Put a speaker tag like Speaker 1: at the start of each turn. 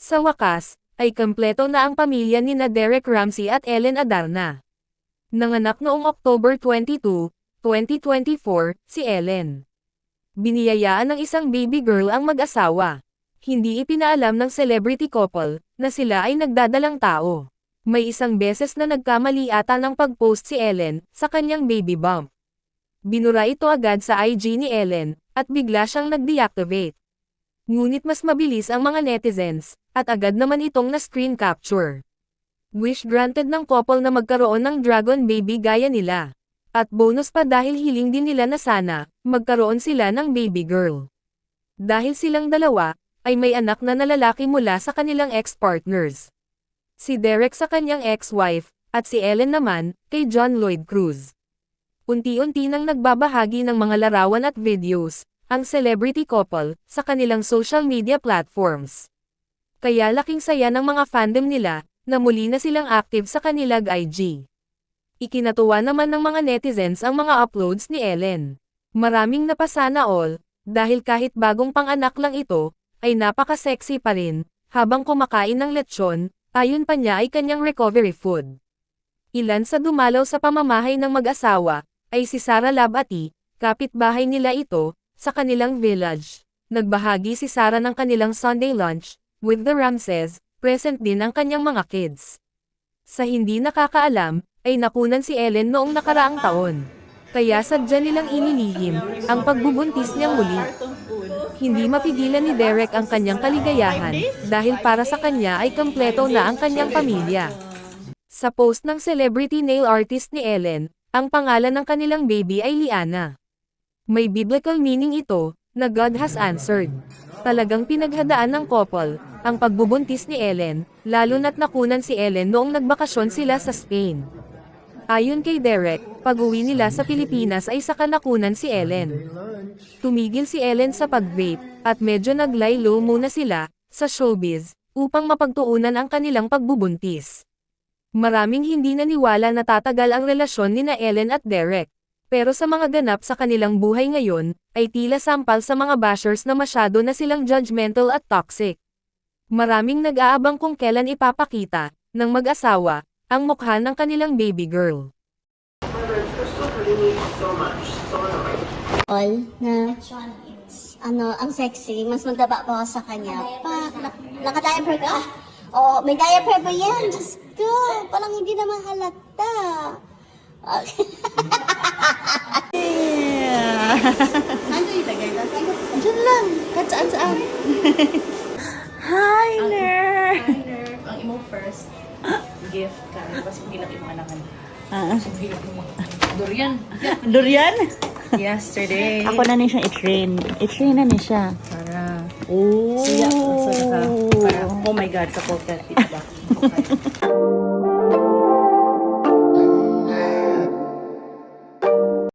Speaker 1: Sa wakas, ay kompleto na ang pamilya ni na Derek Ramsey at Ellen Adarna. Nanganak noong October 22, 2024, si Ellen. Biniyayaan ng isang baby girl ang mag-asawa. Hindi ipinaalam ng celebrity couple na sila ay nagdadalang tao. May isang beses na nagkamali ata ng pag-post si Ellen sa kanyang baby bump. Binura ito agad sa IG ni Ellen, at bigla siyang nag-deactivate. Ngunit mas mabilis ang mga netizens, at agad naman itong na-screen capture. Wish granted ng couple na magkaroon ng dragon baby gaya nila. At bonus pa dahil hiling din nila na sana, magkaroon sila ng baby girl. Dahil silang dalawa, ay may anak na nalalaki mula sa kanilang ex-partners. Si Derek sa kanyang ex-wife, at si Ellen naman, kay John Lloyd Cruz. Unti-unti nang nagbabahagi ng mga larawan at videos, ang celebrity couple, sa kanilang social media platforms. Kaya laking saya ng mga fandom nila, na muli na silang active sa kanilang IG. Ikinatuwa naman ng mga netizens ang mga uploads ni Ellen. Maraming napasana all, dahil kahit bagong panganak lang ito, ay napaka-sexy pa rin, habang kumakain ng lechon, ayon pa niya ay kanyang recovery food. Ilan sa dumalaw sa pamamahay ng mag-asawa, ay si Sarah Labati, kapitbahay nila ito, sa kanilang village. Nagbahagi si Sarah ng kanilang Sunday lunch, with the Ramses, present din ang kanyang mga kids. Sa hindi nakakaalam, ay nakunan si Ellen noong nakaraang taon. Kaya sadya nilang inilihim, ang pagbubuntis niyang muli. Hindi mapigilan ni Derek ang kanyang kaligayahan, dahil para sa kanya ay kompleto na ang kanyang pamilya. Sa post ng celebrity nail artist ni Ellen, ang pangalan ng kanilang baby ay Liana. May biblical meaning ito, na God has answered. Talagang pinaghadaan ng couple, ang pagbubuntis ni Ellen, lalo na't nakunan si Ellen noong nagbakasyon sila sa Spain. Ayon kay Derek, pag-uwi nila sa Pilipinas ay saka nakunan si Ellen. Tumigil si Ellen sa pag-vape, at medyo naglay low muna sila, sa showbiz, upang mapagtuunan ang kanilang pagbubuntis. Maraming hindi naniwala na tatagal ang relasyon ni na Ellen at Derek. Pero sa mga ganap sa kanilang buhay ngayon, ay tila sampal sa mga bashers na masyado na silang judgmental at toxic. Maraming nag-aabang kung kailan ipapakita, ng mag-asawa, ang mukha ng kanilang baby girl.
Speaker 2: all na ano, ang sexy, mas magdaba pa ako sa kanya. Pa, na, naka-diaper ka? Oh, may diaper ba yan? Diyos ko, parang hindi na mahalata. Ah, Saan ko ilagay? Diyan lang, kahit saan-saan.
Speaker 3: Hi, Ner!
Speaker 4: Ang imo first gift ka. Tapos hindi lang imo anakan.
Speaker 3: Ah,
Speaker 4: Durian.
Speaker 3: durian?
Speaker 4: Yesterday.
Speaker 3: Ako na ni siya i-train. I-train na ni siya.
Speaker 4: Para.
Speaker 3: Oh.
Speaker 4: Siya. So, para, oh my God, kapag ka feedback. Okay.